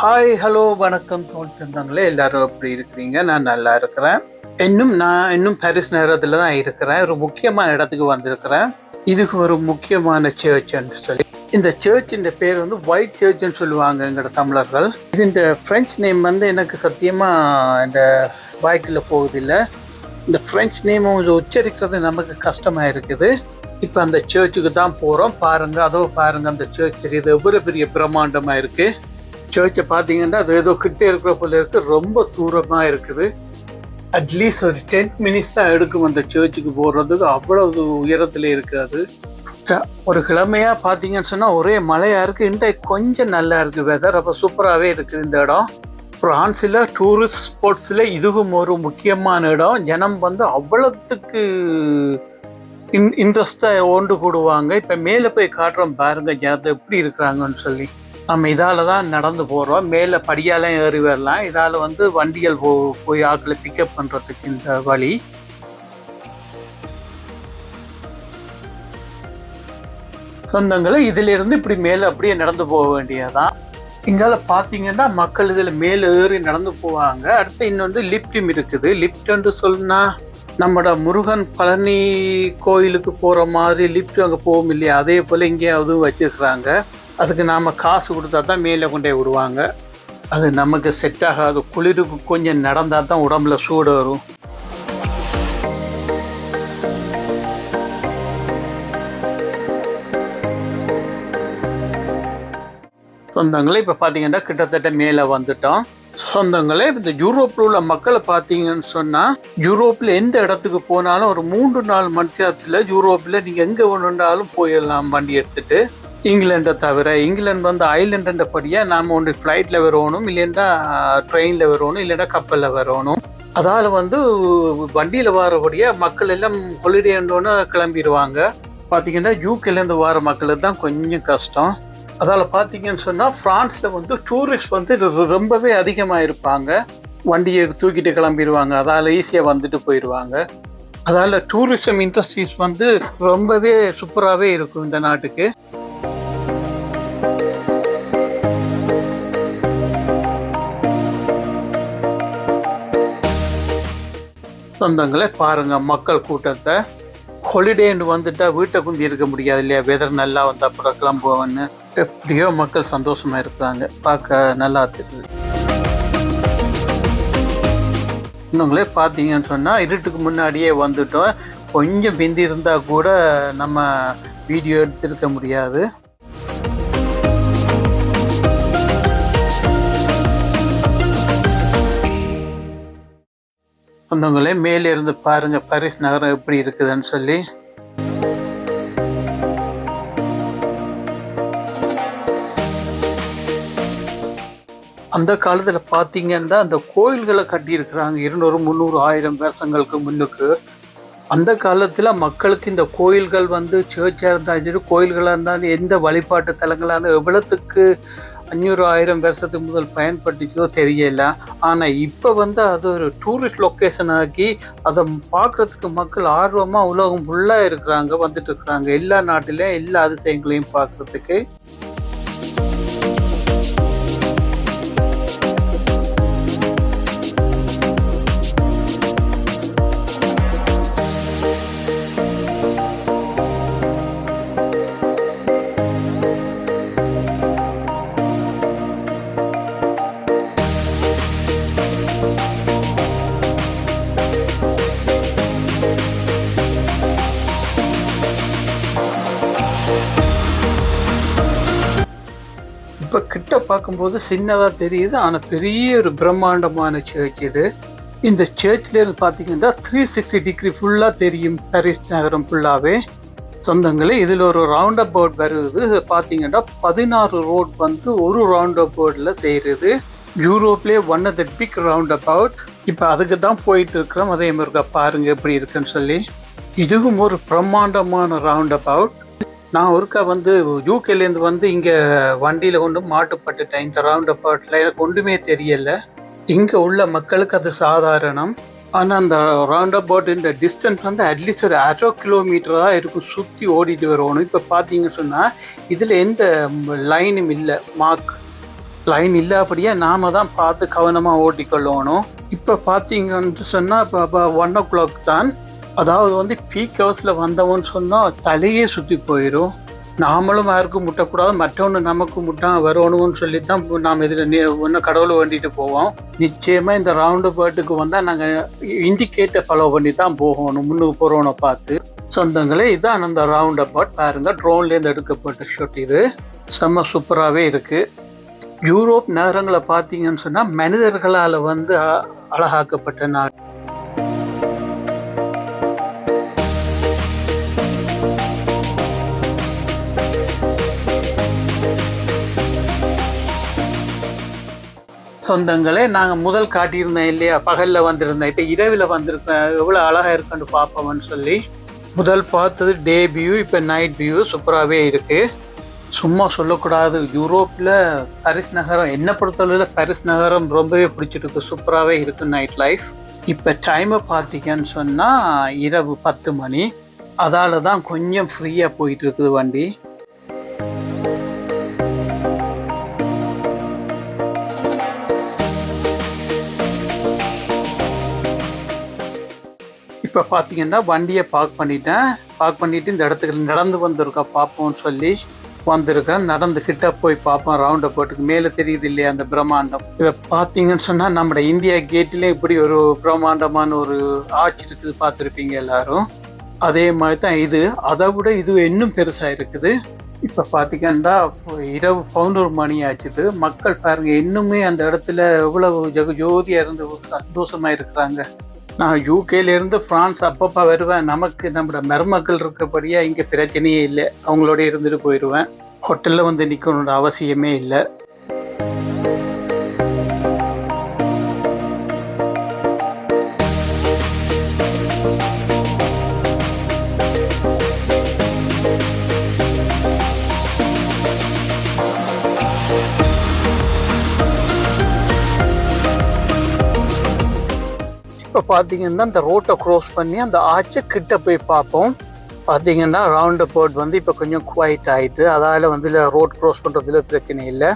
Hi hello வணக்கம் தோல் சொந்தங்களே எல்லாரும் எப்படி இருக்கிறீங்க? நான் நல்லா இருக்கிறேன். இன்னும் நான் இன்னும் பாரிஸ் நேரத்தில் தான் இருக்கிறேன். ஒரு முக்கியமான இடத்துக்கு வந்திருக்கிறேன். இதுக்கு ஒரு முக்கியமான சர்ச்னு சொல்லி. இந்த சர்ச்சின் பேர் வந்து ஒயிட் சர்ச்னு சொல்லுவாங்க எங்களோட தமிழர்கள். இது இந்த ஃப்ரெஞ்ச் நேம் வந்து எனக்கு சத்தியமாக இந்த வாய்க்கில் போகுதில்லை இந்த ஃப்ரெஞ்ச் நேம் உச்சரிக்கிறது நமக்கு கஷ்டமாக இருக்குது. இப்போ அந்த சர்ச்சுக்கு தான் போகிறோம் பாருங்கள் அதோ பாருங்க அந்த சர்ச் இது எவ்வளோ பெரிய பிரம்மாண்டமாக இருக்குது சர்ச்சை பார்த்தீங்கன்னா அது ஏதோ கிட்டே இருக்கிற போல இருக்கு. ரொம்ப தூரமாக இருக்குது. அட்லீஸ்ட் ஒரு டென் மினிட்ஸ் தான் எடுக்கும் அந்த சர்ச்சுக்கு போடுறதுக்கு அவ்வளவு உயரத்தில் இருக்காது. ஒரு கிழமையாக பார்த்தீங்கன்னு சொன்னால் ஒரே மழையாக இருக்குது இன்றைக்கு கொஞ்சம் நல்லா இருக்குது வெதர் அப்போ சூப்பராகவே இருக்குது இந்த இடம். பிரான்ஸில் டூரிஸ்ட் ஸ்பாட்ஸில் இதுவும் ஒரு முக்கியமான இடம். ஜனம் வந்து அவ்வளோத்துக்கு இன் இன்ட்ரெஸ்டாக ஓண்டு கூடுவாங்க. இப்போ மேலே போய் காட்டுறோம் பாருங்க ஜனத்தை எப்படி இருக்கிறாங்கன்னு சொல்லி. நம்ம இதால் தான் நடந்து போகிறோம் மேலே படியாலாம் ஏறி வரலாம். இதால் வந்து வண்டிகள் போ போய் ஆட்களை பிக்கப் பண்ணுறதுக்கு இந்த வழி. சொந்தங்களை இதிலிருந்து இப்படி மேலே அப்படியே நடந்து போக வேண்டியதுதான். இங்கால பார்த்தீங்கன்னா மக்கள் இதில் மேலே ஏறி நடந்து போவாங்க. அடுத்து இன்னொன்று லிப்டும் இருக்குது. லிப்ட்னு சொன்னா நம்மட முருகன் பழனி கோயிலுக்கு போகிற மாதிரி லிஃப்ட் அங்கே போகும் இல்லையா? அதே போல் இங்கேயாவது வச்சிருக்கிறாங்க. அதுக்கு நாம் காசு கொடுத்தா தான் மேலே கொண்டே விடுவாங்க அது நமக்கு செட் ஆகாது. குளிருக்கு கொஞ்சம் நடந்தால் தான் உடம்புல சூடு வரும். சொந்தங்களே இப்போ பார்த்தீங்கன்னா கிட்டத்தட்ட மேலே வந்துட்டோம். சொந்தங்களே இந்த யூரோப்பில் உள்ள மக்களை பார்த்தீங்கன்னு சொன்னால் யூரோப்பில் எந்த இடத்துக்கு போனாலும் ஒரு மூன்று நாலு மனுஷத்தில் யூரோப்பில் நீங்கள் எங்கே வேணுண்டாலும் போயிடலாம் வண்டி எடுத்துகிட்டு இங்கிலாண்டை தவிர இங்கிலாந்து வந்து ஐலண்டுன்றபடியாக நாம் ஒன்று ஃப்ளைட்டில் வரணும் இல்லைன்னா ட்ரெயினில் வரணும் இல்லைன்னா கப்பலில் வரணும் அதால் வந்து வண்டியில் வரபடியாக மக்கள் எல்லாம் ஹொலிடேன்றோன்னு கிளம்பிடுவாங்க. பார்த்தீங்கன்னா யூகேலேருந்து வர மக்களுக்கு தான் கொஞ்சம் கஷ்டம். அதால் பார்த்தீங்கன்னு சொன்னால் ஃப்ரான்ஸில் வந்து டூரிஸ்ட் வந்து ரொம்பவே அதிகமாக இருப்பாங்க. வண்டியை தூக்கிட்டு கிளம்பிடுவாங்க. அதால் ஈஸியாக வந்துட்டு போயிடுவாங்க. அதால் டூரிசம் இண்டஸ்ட்ரீஸ் வந்து ரொம்பவே சூப்பராகவே இருக்கும் இந்த நாட்டுக்கு. சொந்தங்களே பாருங்கள் மக்கள் கூட்டத்தை. ஹொலிடேன்னு வந்துட்டால் வீட்டை குந்தி இருக்க முடியாது இல்லையா? வெதர் நல்லா வந்தால் அப்புறம் கிளம்புவோன்னு எப்படியோ மக்கள் சந்தோஷமாக இருக்கிறாங்க. பார்க்க நல்லா தெரியுது. இன்னுங்களே பார்த்தீங்கன்னு சொன்னால் இருட்டுக்கு முன்னாடியே வந்துட்டோம். கொஞ்சம் பிந்தி இருந்தால் கூட நம்ம வீடியோ எடுத்திருக்க முடியாது. வந்தவங்களே மேலே இருந்து பாருங்க பாரிஸ் நகரம் எப்படி இருக்குதுன்னு சொல்லி. அந்த காலத்தில் பார்த்தீங்கன்னா அந்த கோயில்களை கட்டியிருக்கிறாங்க. இருநூறு முந்நூறு ஆயிரம் வருஷங்களுக்கு முன்னுக்கு. அந்த காலத்தில் மக்களுக்கு இந்த கோயில்கள் வந்து சேர்ச்சாக இருந்தாலும் சரி கோயில்களாக இருந்தாலும் எந்த வழிபாட்டு தலங்களாக இருந்தாலும் எவ்வளோத்துக்கு அஞ்சூறு ஆயிரம் வருஷத்துக்கு முதல் பயன்பட்டுச்சோ தெரியல. ஆனால் இப்போ வந்து அது ஒரு டூரிஸ்ட் லொக்கேஷன் ஆக்கி அதை பார்க்குறதுக்கு மக்கள் ஆர்வமாக உலகம் ஃபுல்லாக இருக்கிறாங்க வந்துட்டு இருக்கிறாங்க எல்லா நாட்டிலையும் எல்லா அதிசயங்களையும் பார்க்குறதுக்கு. பார்க்கும்போது சின்னதாக தெரியுது ஆனால் பெரிய ஒரு பிரம்மாண்டமான சர்ச் இது. இந்த சர்ச்லேருந்து பார்த்தீங்கன்னா த்ரீ சிக்ஸ்டி டிகிரி ஃபுல்லாக தெரியும் பாரிஸ் நகரம் ஃபுல்லாகவே சொந்தங்களே இதில் ஒரு ரவுண்ட் அபவுட் வருது. பார்த்தீங்கன்னா பதினாறு ரோட் வந்து ஒரு ரவுண்ட் அபவுட்டில் செய்கிறது யூரோப்லேயே one of the big roundabout இப்போ அதுக்கு தான் போயிட்டு இருக்கிறோம். அதே மாதிரி பாருங்கள் எப்படி இருக்குன்னு சொல்லி. இதுவும் ஒரு பிரம்மாண்டமான ரவுண்ட் அபவுட் நான் ஒருக்கா வந்து யூகேலேருந்து வந்து இங்கே வண்டியில் கொண்டு மாட்டுப்பட்டுட்டேன் இந்த ரவுண்ட் அப்பாட்டில் எனக்கு ஒன்றுமே தெரியலை. இங்கே உள்ள மக்களுக்கு அது சாதாரணம். ஆனால் அந்த ரவுண்ட் அபவுட் இந்த டிஸ்டன்ஸ் வந்து அட்லீஸ்ட் ஒரு அரை கிலோமீட்டர் தான் இருக்கும் சுற்றி ஓடிட்டு வரணும் இப்போ பார்த்தீங்கன்னு சொன்னால் இதில் எந்த லைனும் இல்லை. மார்க் லைன் இல்லாபடியே நாம தான் பார்த்து கவனமாக ஓட்டிக்கொள்ளணும். இப்போ பார்த்தீங்கன்னு சொன்னால் இப்போ இப்போ ஒன் ஓ கிளாக் தான். அதாவது வந்து பீக் ஹவர்ஸில் வந்தவன்னு சொன்னால் தலையே சுற்றி போயிடும் நாமளும் யாருக்கும் முட்டக்கூடாது மற்றவனு நமக்கு முட்டா வரணும்னு சொல்லி தான் நாம் இதில் ஒன்று கடவுளை வேண்டிட்டு போவோம். நிச்சயமாக இந்த ரவுண்டு பேர்ட்டுக்கு வந்தால் நாங்கள் இண்டிகேட்டை ஃபாலோ பண்ணி தான் போகணும் முன்னுக்கு போகிறவனை பார்த்து. சொந்தங்களே இதான் அந்த ரவுண்ட் அபவுட் பாருங்கள் ட்ரோன்லேருந்து எடுக்கப்பட்ட ஷாட் இது. செம்ம சூப்பராகவே இருக்குது யூரோப் நகரங்களை பார்த்தீங்கன்னு சொன்னால் மனிதர்களால் வந்து அ- அழகாக்கப்பட்ட நாடு. சொந்தங்களே நாங்கள் முதல் காட்டியிருந்தேன் இல்லையா? பகலில் வந்திருந்தேன். இப்போ இரவில் வந்திருக்கேன். எவ்வளோ அழகாக இருக்குன்னு பார்ப்போம்னு சொல்லி. முதல் பார்த்தது டே வியூ இப்போ நைட் வியூ சூப்பராகவே இருக்குது சும்மா சொல்லக்கூடாது. யூரோப்பில் பாரிஸ் நகரம் என்ன பொறுத்தளவில் பாரிஸ் நகரம் ரொம்பவே பிடிச்சிருக்கு சூப்பராகவே இருக்குது நைட் லைஃப் இப்போ டைமை பார்த்தீங்கன்னு சொன்னால் இரவு பத்து மணி. அதால தான் கொஞ்சம் ஃப்ரீயாக போயிட்டு இருக்குது வண்டி. இப்போ பார்த்தீங்கன்னா வண்டியை பார்க் பண்ணிட்டேன். பார்க் பண்ணிட்டு இந்த இடத்துக்கு நடந்து வந்திருக்கா பார்ப்போம்னு சொல்லி வந்திருக்கேன். நடந்து கிட்ட போய் பார்ப்போம். ரவுண்டை போட்டுக்கு மேலே தெரியுது இல்லையா அந்த பிரம்மாண்டம். இதை பார்த்தீங்கன்னு சொன்னால் நம்ம இந்தியா கேட்டிலே இப்படி ஒரு பிரம்மாண்டமான ஒரு ஆட்சி இருக்குது பார்த்துருப்பீங்க எல்லாரும். அதே மாதிரி தான் இது. அதை விட இது இன்னும் பெருசாக இருக்குது. இப்போ பார்த்தீங்கன்னா இரவு பதினோரு மணி ஆச்சுது. மக்கள் பாருங்கள் இன்னுமே அந்த இடத்துல எவ்வளவு ஜெக ஜோதியாக இருந்து சந்தோஷமாக இருக்கிறாங்க. நான் யூகேலேருந்து ஃப்ரான்ஸ் பிரான்ஸ் அப்பப்போ வருவேன். நமக்கு நம்மளோட மருமக்கள் இருக்கபடியாக இங்கே பிரச்சனையே இல்லை. அவங்களோட இருந்துட்டு போயிடுவேன் ஹோட்டலில் வந்து நிற்கணுன்ற அவசியமே இல்லை. இப்போ பார்த்தீங்கன்னா இந்த ரோட்டை க்ரோஸ் பண்ணி அந்த ஆச்சை கிட்ட போய் பார்ப்போம். பார்த்தீங்கன்னா ரவுண்ட் போர்ட் வந்து இப்போ கொஞ்சம் குவைட் ஆயிட்டு அதால் வந்து ரோட் க்ரோஸ் பண்ணுறதுல பிரச்சனை இல்லை.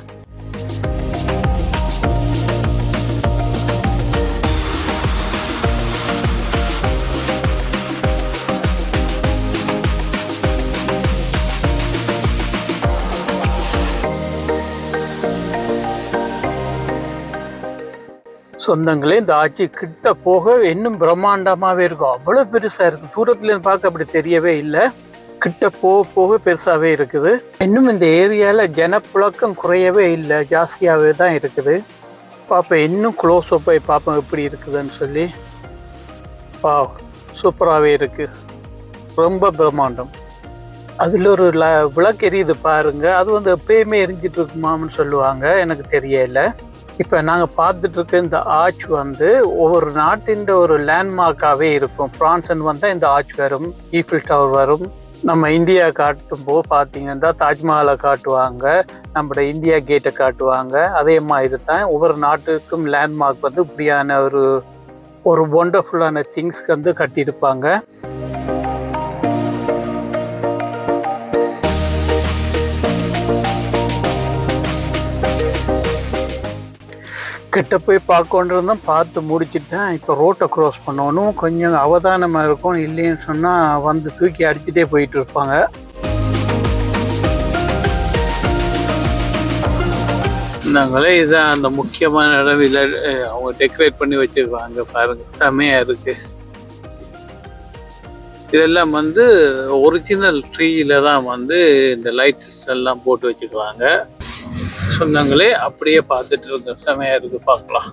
சொந்தங்களே இந்த ஆட்சி கிட்ட போக இன்னும் பிரம்மாண்டமாகவே இருக்கும். அவ்வளோ பெருசாக இருக்குது தூரத்துலேருந்து பார்க்க அப்படி தெரியவே இல்லை. கிட்ட போக போக பெருசாகவே இருக்குது. இன்னும் இந்த ஏரியாவில் ஜனப்புழக்கம் குறையவே இல்லை. ஜாஸ்தியாகவே தான் இருக்குது. பார்ப்போம் இன்னும் க்ளோஸ் போய் பார்ப்போம் எப்படி இருக்குதுன்னு சொல்லி. பா சூப்பராகவே இருக்குது ரொம்ப பிரம்மாண்டம். அதில் ஒரு ல விளக்கு எரியுது பாருங்கள் அது வந்து எப்பயுமே எரிஞ்சிட்டு இருக்குமான்னு சொல்லுவாங்க. எனக்கு தெரியல. இப்போ நாங்கள் பார்த்துட்டு இருக்க இந்த ஆர்ச் வந்து ஒவ்வொரு நாட்டின் ஒரு லேண்ட்மார்க்காகவே இருக்கும். பிரான்ஸ்ன்னு வந்தால் இந்த ஆர்ச் வரும் ஈஃபில் டவர் வரும். நம்ம இந்தியா காட்டும் போது பார்த்தீங்கன்னா தாஜ்மஹாலை காட்டுவாங்க நம்மளோட இந்தியா கேட்டை காட்டுவாங்க. அதே மாதிரி தான் ஒவ்வொரு நாட்டுக்கும் லேண்ட்மார்க் வந்து இப்படியான ஒரு ஒரு ஒண்டர்ஃபுல்லான திங்ஸ்க்கு வந்து கட்டியிருப்பாங்க. கிட்ட போய் பார்க்கணுன்றதும் பார்த்து முடிச்சிட்டேன் இப்போ ரோட்டை க்ராஸ் பண்ணணும். கொஞ்சம் அவதானமாக இருக்கும் இல்லைன்னு சொன்னால் வந்து தூக்கி அடிச்சுட்டே போயிட்டு இருப்பாங்க. நாங்களே இதான் அந்த முக்கியமான இடம். இல்லை அவங்க டெக்கரேட் பண்ணி வச்சிருக்காங்க பாருங்க. செமையாக இருக்கு. இதெல்லாம் வந்து ஒரிஜினல் ட்ரீயில் தான் வந்து இந்த லைட்ஸ் எல்லாம் போட்டு வச்சுக்குவாங்க சொன்னாங்களே அப்படியே பார்த்துட்டு இருக்க செமையா இருக்கு பார்க்கலாம்.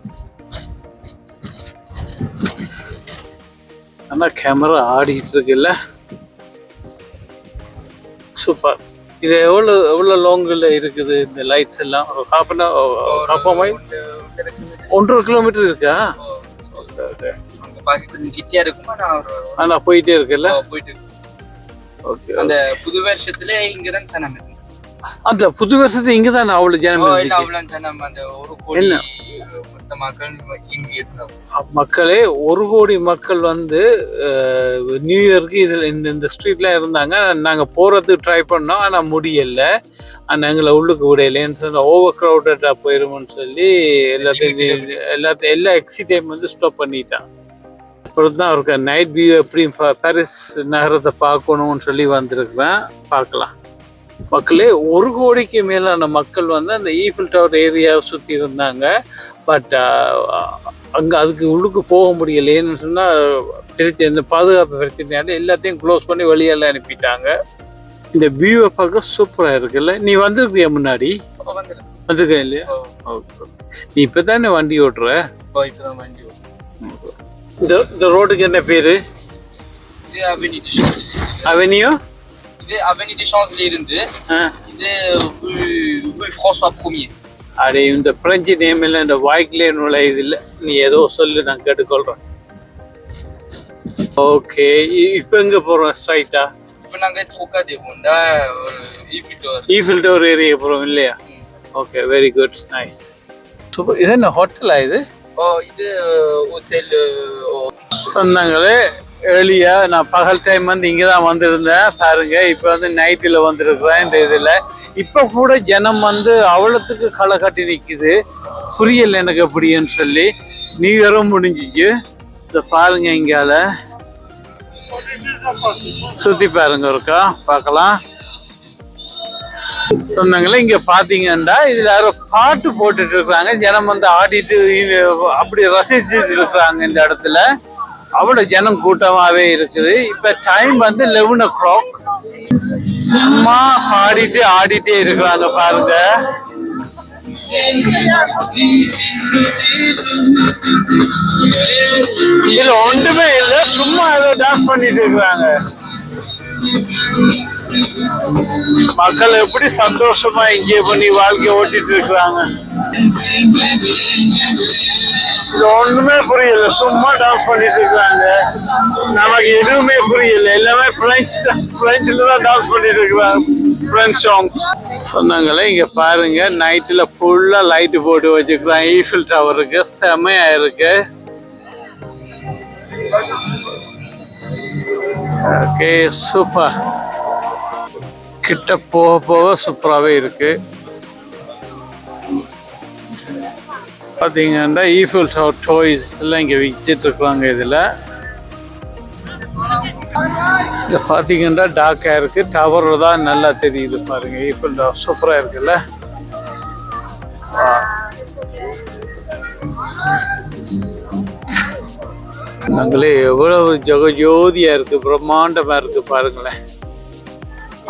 ஆனா கேமரா ஆடிட்டு இருக்குல்ல? சூப்பர் இது எவ்வளோ எவ்வளோ லாங்கில் இருக்குது இந்த லைட்ஸ் எல்லாம்? ஒரு ஹாஃப் அன் ஹாஃப் மைல் ஒன்றரை கிலோமீட்டர் இருக்கா? ஓகே ஓகே கிட்டியா இருக்குமா? நான் ஒரு ஆனா போயிட்டே இருக்குல்ல? போயிட்டு ஓகே அந்த புது வருஷத்துல இங்கதான் சனம் இருக்கு அந்த புது வருஷத்து இங்க தான் அவ்வளவு ஜனம் சனம் அந்த ஒரு கோடி மக்கள் ஒரு கோடி மக்கள் வந்து நியூ இயர்க்கு இதில் இந்த இந்த ஸ்ட்ரீட்ல இருந்தாங்க. நாங்கள் போகிறதுக்கு ட்ரை பண்ணோம் ஆனால் முடியல. ஆனால் எங்களை உள்ளுக்கு விடையிலேன்னு சொல்லி ஓவர் க்ரௌடடாக போயிருமோன்னு சொல்லி எல்லாத்தையும் எல்லாத்தையும் எல்லா எக்ஸிட்டையும் வந்து ஸ்டாப் பண்ணிட்டான். அப்புறம் தான் அவருக்கு நைட் வியூ எப்படி பா- பாரிஸ் நகரத்தை பார்க்கணும்னு சொல்லி வந்திருக்கிறேன். பார்க்கலாம். மக்களே ஒரு கோடிக்கு மேலான மக்கள் வந்து அந்த ஈஃபில் டவர் ஏரியாவை சுற்றி இருந்தாங்க. பட் அங்கே அதுக்கு உள்ளுக்கு போக முடியலையேன்னு சொன்னால் பிரச்சனை இந்த பாதுகாப்பு பிரச்சனையால எல்லாத்தையும் க்ளோஸ் பண்ணி வெளியெல்லாம் அனுப்பிட்டாங்க. இந்த வியூவை பார்க்க சூப்பராக இருக்குல்ல நீ வந்திருக்கிய முன்னாடி? அப்ப வந்துடும் வந்திருக்க இல்லையா? ஓகே நீ இப்போ தானே வண்டி ஓட்டுற? வண்டி வரும். இந்த இந்த ரோடுக்கு என்ன பேர்? அவெனியோ டி ஷான்ஸ்ல இருந்து ஆ. இது ரூ ஃப்ரான்சுவா ப்ரூமியர் அடே இந்த பிரெஞ்சு நேம் இல்லை இந்த வாய்க்கிலே இல்லை நீ ஏதோ சொல்லு நான் கேட்டுக்கொள்கிறேன் ஓகே இப்போ எங்கே போகிறோம் ஸ்ட்ரைட்டா இப்போ நாங்க ட்ரோக்கா போண்டா ஈஃபில் டவர் ஏரியா போகிறோம் இல்லையா? Okay very good nice super. இது என்ன ஹோட்டலா இது? ஓ இது ஹோட்டல் சொன்னாங்களே. ஏர்லியா நான் பகல் டைம் வந்து இங்கே தான் வந்திருந்தேன். பாருங்க இப்போ வந்து நைட்டில் வந்திருக்கிறேன் இந்த இதில். இப்போ கூட ஜனம் வந்து அவ்வளோத்துக்கு களை கட்டி நிற்குது புரியல எனக்கு எப்படின்னு சொல்லி. நியூ இயரும் முடிஞ்சிச்சு. இதை பாருங்க இங்கால. சுற்றி பாருங்க இருக்கா பார்க்கலாம். சொன்னாங்களே இங்க பாத்தீங்கன்னா இதுல யாரோ பாட்டு போட்டுட்டு இருக்காங்க ஜனம் வந்து ஆடிட்டு அப்படி ரசிச்சுட்டு இருக்கிறாங்க இந்த இடத்துல. அவ்வளவு ஜனம் கூட்டமாவே இருக்குது இப்ப டைம் வந்து லெவன் ஓ கிளாக் சும்மா பாடிட்டு ஆடிட்டே இருக்கிறாங்க பாருங்க இதுல ஒன்றுமே இல்ல சும்மா ஏதோ டான்ஸ் பண்ணிட்டு இருக்கிறாங்க மக்கள் எப்படி சந்தோஷமா என்ஜாய் பண்ணி வாழ்க்கைய ஓட்டிட்டு இருக்கிறாங்க இது ஒண்ணுமே புரியல. சும்மா டான்ஸ் பண்ணிட்டு இருக்காங்க. நமக்கு எதுவுமே புரியல. எல்லாமே பிரெஞ்சு பிரெஞ்சில் தான் டான்ஸ் பண்ணிட்டு இருக்கிறாங்க பிரெஞ்ச் சாங்ஸ் சொன்னாங்களே இங்க பாருங்க நைட்ல ஃபுல்லா லைட் போட்டு வச்சுக்கிறாங்க. ஈஃபில் டவருக்கு செமையா இருக்கு. ஓகே சூப்பர் கிட்ட போக போக சூப்பராகவே இருக்கு. பார்த்தீங்கன்னா ஈஃபில் டவர் டாய்ஸ் எல்லாம் இங்கே விற்சிட்டு இருக்காங்க இதில். இது பார்த்தீங்கன்னா டாக்காக இருக்குது டவர் தான் நல்லா தெரியுது பாருங்க. ஈஃபில் டவர் சூப்பராக இருக்குல்ல. நாங்களே எவ்வளவு ஜெகஜோதியாக இருக்குது பிரம்மாண்டமாக இருக்குது பாருங்களேன்.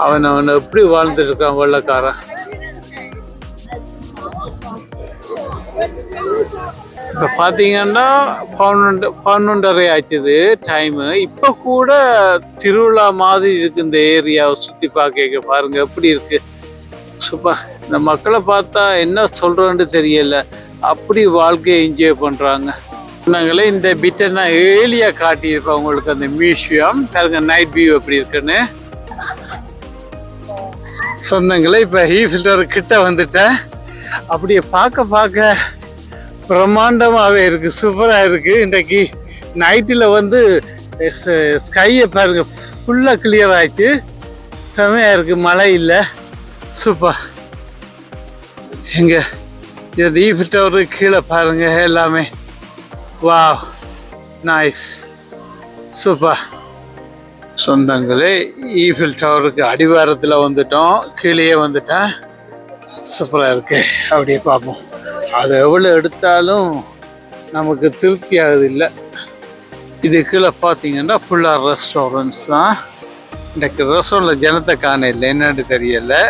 அவன் அவன் எப்படி வாழ்ந்துட்டு இருக்கான் வெள்ளக்காரன். இப்போ பார்த்தீங்கன்னா பன்னெண்டு பன்னெண்டரை ஆச்சுது டைமு இப்போ கூட திருவிழா மாதிரி இருக்கு இந்த ஏரியாவை சுற்றி பார்க்க பாருங்க எப்படி இருக்கு? சூப்பர். இந்த மக்களை பார்த்தா என்ன சொல்கிறோன்னு தெரியல. அப்படி வாழ்க்கையை என்ஜாய் பண்ணுறாங்க நாங்களே இந்த பிட்டை நான் ஏலியாக காட்டியிருப்பேன் உங்களுக்கு அந்த மியூசியம் பாருங்க நைட் வியூ எப்படி இருக்குன்னு. சொந்தங்களே இப்போ ஹீ ஃபில்டர் கிட்ட வந்துட்டேன். அப்படியே பார்க்க பார்க்க பிரம்மாண்டமாகவே இருக்குது சூப்பராக இருக்குது இன்றைக்கு நைட்டில் வந்து ஸ்கையை பாருங்கள் ஃபுல்லாக கிளியர் ஆயிடுச்சு. செமையாக இருக்குது மழை இல்லை. சூப்பர் எங்கே இந்த ஈஃபில் டவரு கீழே பாருங்கள் எல்லாமே. வா நைஸ் சூப்பர் சொந்தங்களே ஈஃபில் டவருக்கு அடிவாரத்தில் வந்துட்டோம். கீழே வந்துட்டேன். சூப்பராக இருக்குது அப்படியே பார்ப்போம். அது எவ்வளோ எடுத்தாலும் நமக்கு திருப்தி ஆகுது இல்லை இது கீழே பார்த்தீங்கன்னா ஃபுல்லாக ரெஸ்டாரண்ட்ஸ் தான். இன்றைக்கு ரெஸ்டாரண்ட்டில் ஜனத்தை காண இல்லை என்னன்னு தெரியலை.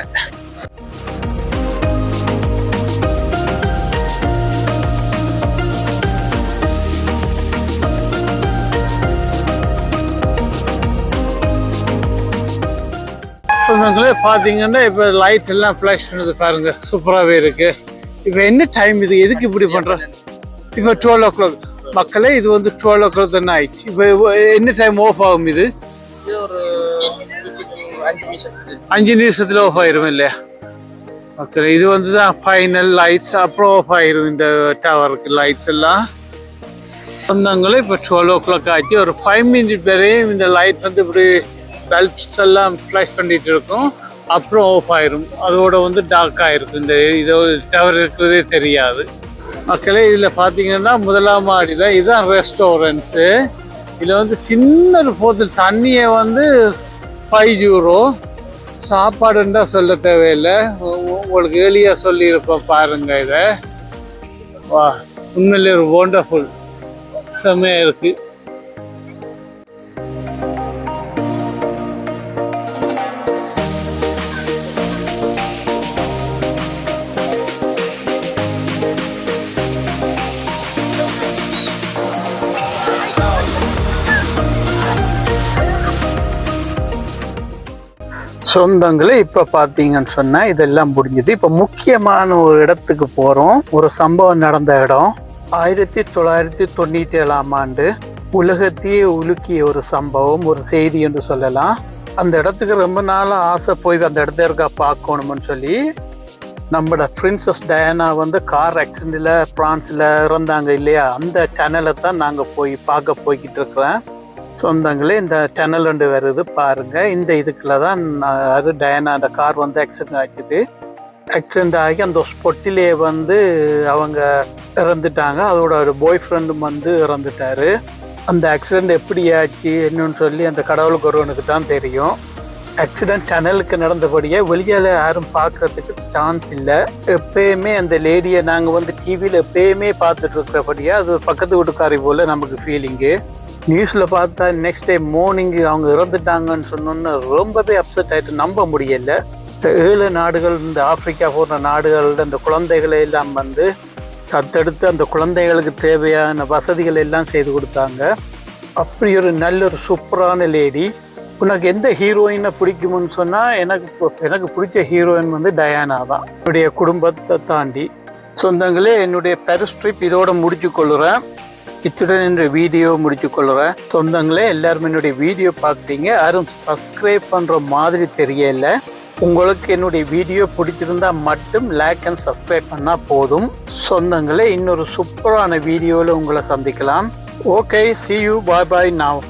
சொந்தங்களே பார்த்தீங்கன்னா இப்போ லைட் எல்லாம் ஃப்ளாஷ் பண்ணுது பாருங்க. சூப்பராகவே இருக்குது இப்போ என்ன டைம் இது? எதுக்கு இப்படி பண்ணுறோம் இப்போ டுவெல் ஓ கிளாக் மக்களே இது வந்து டுவெல் ஓ கிளாக் தானே ஆயிடுச்சு இப்போ என்ன டைம் ஆஃப் ஆகும் இது? அஞ்சு நிமிஷத்தில். ஆஃப் ஆயிரும் இல்லையா? ஓகே இது வந்து தான் ஃபைனல் லைட்ஸ் அப்புறம் ஆஃப் ஆயிரும் இந்த டவருக்கு லைட்ஸ் எல்லாம். சொந்தங்களே இப்போ டுவெல் ஓ கிளாக் ஆச்சு. ஒரு ஃபைவ் மினிட் வரையும் இந்த லைட் வந்து இப்படி பல்ப்ஸ் எல்லாம் ஃப்ளாஷ் பண்ணிட்டு இருக்கும். அப்புறம் ஆஃப் ஆயிரும். அதோட வந்து டார்க் ஆயிருக்கும் இந்த இதோ டவர் இருக்கிறதே தெரியாது. மக்களே இதில் பார்த்தீங்கன்னா முதலாம் மாடியில் இதுதான் ரெஸ்டாரண்ட்ஸு இதில் வந்து சின்ன ஒரு போத்தல் தண்ணியை வந்து ஃபைவ் யூரோ சாப்பாடுன்றா சொல்ல தேவையில்லை. உங்களுக்கு ஏர்லியாக சொல்லியிருப்பேன் பாருங்க இதை. வா உண்மையிலே ஒரு ஒண்டர்ஃபுல் செம்மையாக இருக்குது சொந்தங்களே இப்போ பார்த்தீங்கன்னு சொன்னால் இதெல்லாம் முடிஞ்சது. இப்போ முக்கியமான ஒரு இடத்துக்கு போகிறோம் ஒரு சம்பவம் நடந்த இடம். ஆயிரத்தி தொள்ளாயிரத்தி தொண்ணூற்றி ஏழாம் ஆண்டு உலகத்தையே உலுக்கிய ஒரு சம்பவம் ஒரு செய்தி என்று சொல்லலாம். அந்த இடத்துக்கு ரொம்ப நாளாக ஆசை போய் அந்த இடத்த இருக்கா பார்க்கணும்னு சொல்லி நம்மளோட பிரின்சஸ் டயானா வந்து கார் ஆக்சிடென்ட்டில் பிரான்ஸில் இறந்தாங்க இல்லையா? அந்த சேனலை தான் நாங்கள் போய் பார்க்க போய்கிட்டு இருக்கிறேன். சொந்தங்களே இந்த டனல் ஒன்று வருது பாருங்கள் இந்த இதுக்குள்ள தான் நான் அது டயனா அந்த கார் வந்து ஆக்சிடென்ட் ஆகிடுது ஆக்சிடென்ட் ஆகி அந்த ஸ்பொட்டிலே வந்து அவங்க இறந்துட்டாங்க. அதோட ஒரு பாய் ஃப்ரெண்டும் வந்து இறந்துட்டாரு. அந்த ஆக்சிடெண்ட் எப்படி ஆச்சு என்னன்னு சொல்லி அந்த கடவுளுக்கு ஒருவனுக்கு தான் தெரியும். ஆக்சிடெண்ட் டனலுக்கு நடந்தபடியே வெளியில் யாரும் பார்க்கறதுக்கு சான்ஸ் இல்லை. எப்பயுமே அந்த லேடியை நாங்கள் வந்து டிவியில் எப்பயுமே பார்த்துட்டு இருக்கிறபடியே அது பக்கத்து வீட்டுக்காரி போல் நமக்கு ஃபீலிங்கு நியூஸில் பார்த்தா நெக்ஸ்ட் டே மார்னிங் அவங்க இறந்துட்டாங்கன்னு சொன்னோன்னு ரொம்பவே அப்செட் ஆகிட்டு நம்ப முடியல. இந்த ஏழு நாடுகள் இந்த ஆப்பிரிக்கா போன்ற நாடுகளில் இந்த குழந்தைகளை எல்லாம் வந்து தத்தெடுத்து அந்த குழந்தைகளுக்கு தேவையான வசதிகள் எல்லாம் செய்து கொடுத்தாங்க. அப்படி ஒரு நல்ல ஒரு சூப்பரான லேடி உனக்கு எந்த ஹீரோயினை பிடிக்கும்னு சொன்னால் எனக்கு எனக்கு பிடிச்ச ஹீரோயின் வந்து டயானா தான். என்னுடைய குடும்பத்தை தாண்டி. சொந்தங்களே என்னுடைய பெருஸ் ட்ரிப் இதோட முடிச்சு கொள்ளுறேன் இத்துடன் என்னுடைய வீடியோ முடிச்சு கொள்கிறேன். சொந்தங்களே எல்லாரும் என்னுடைய வீடியோ பார்க்குறீங்க. யாரும் சப்ஸ்கிரைப் பண்ணுற மாதிரி தெரியல. உங்களுக்கு என்னுடைய வீடியோ பிடிச்சிருந்தா மட்டும் லைக் அண்ட் சப்ஸ்கிரைப் பண்ணால் போதும். சொந்தங்களே இன்னொரு சூப்பரான வீடியோவில் உங்களை சந்திக்கலாம். Okay see you bye bye நான்